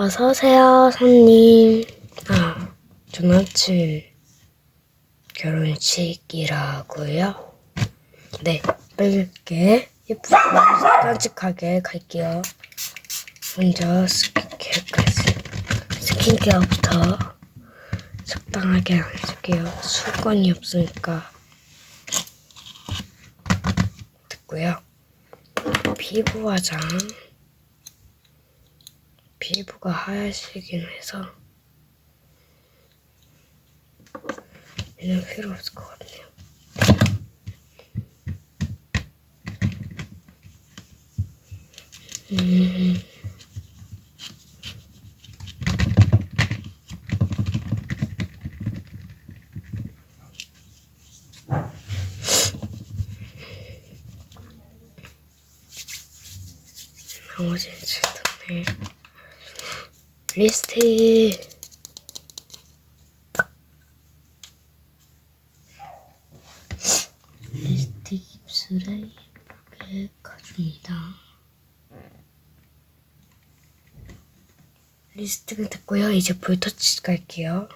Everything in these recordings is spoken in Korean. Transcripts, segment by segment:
어서 오세요, 손님. 아, 저 남친 결혼식이라고요? 네, 빨게 예쁘게 깜찍하게 갈게요. 먼저 스킨케어까지. 스킨케어부터 적당하게 안 해줄게요. 수건이 없으니까. 됐고요. 피부 화장. 피부가 하얘지긴 해서 얘는 필요 없을 것 같네요. 음. 나머지는 지금 리스트 리스트 입술에 예쁘게 가줍니다. 리스트는 됐고요. 이제 볼터치 갈게요.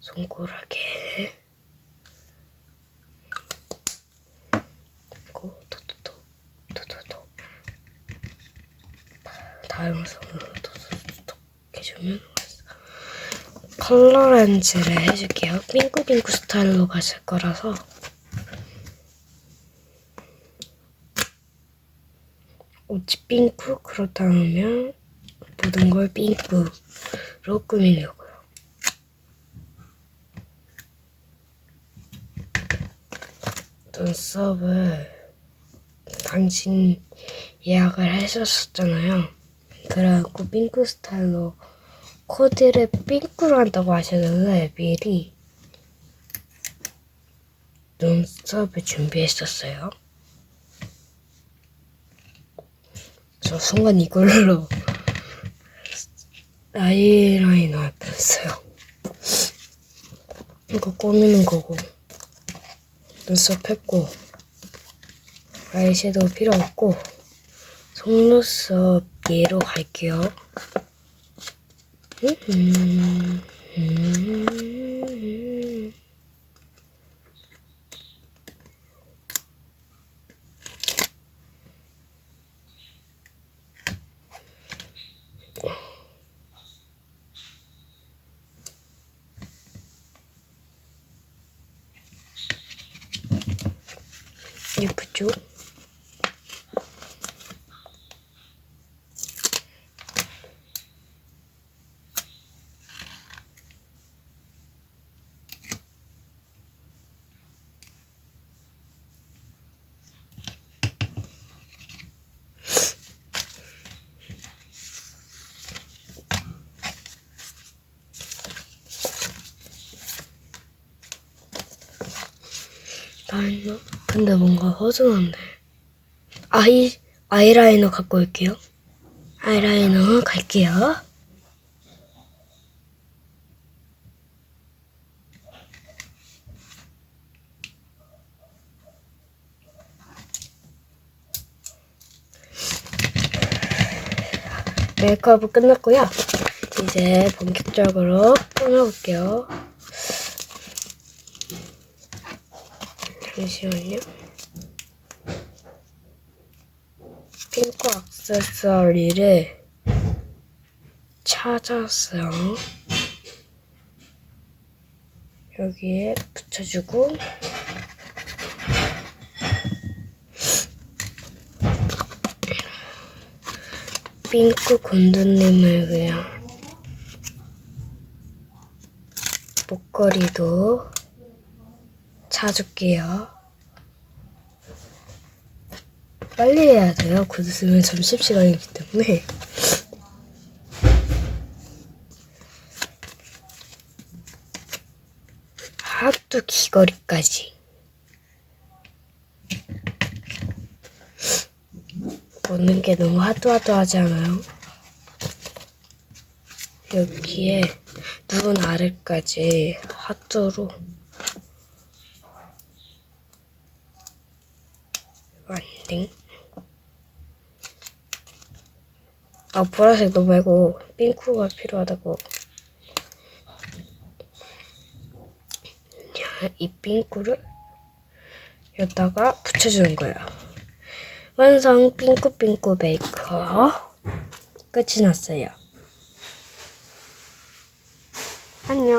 손가락에 그리고 도도도 도도도 다용성으로 도도도 해주면 컬러 렌즈를 해줄게요. 핑크핑크 스타일로 가실 거라서 옷이 핑크 그렇다면 모든 걸 핑크로 꾸미려고요. 눈썹을 당신 예약을 하셨었잖아요. 그래갖고 핑크 스타일로 코디를 핑크로 한다고 하셨는데 미리 눈썹을 준비했었어요. 저 순간 이걸로 아이라이너 뺐어요. 이거 꾸미는 거고 눈썹 했고 아이섀도우 필요 없고 속눈썹 얘로 갈게요. 예쁘죠? 라이너? 근데 뭔가 허전한데. 아이, 아이라이너 갖고 올게요. 아이라이너 갈게요. 메이크업은 끝났고요. 이제 본격적으로 꾸며볼게요. 잠시만요. 핑크 액세서리를 찾았어요. 여기에 붙여주고 핑크 곤두님을 위한 목걸이도 차줄게요. 빨리 해야 돼요. 곧 있으면 점심시간이기 때문에. 하도 귀걸이까지. 먹는 게 너무 하드하드하지 않아요? 여기에 눈 아래까지 하드로 완딩 아 보라색도 말고 핑크가 필요하다고. 자, 이 핑크를 여기다가 붙여주는 거야. 완성 핑크핑크 메이커 끝이 났어요. 안녕.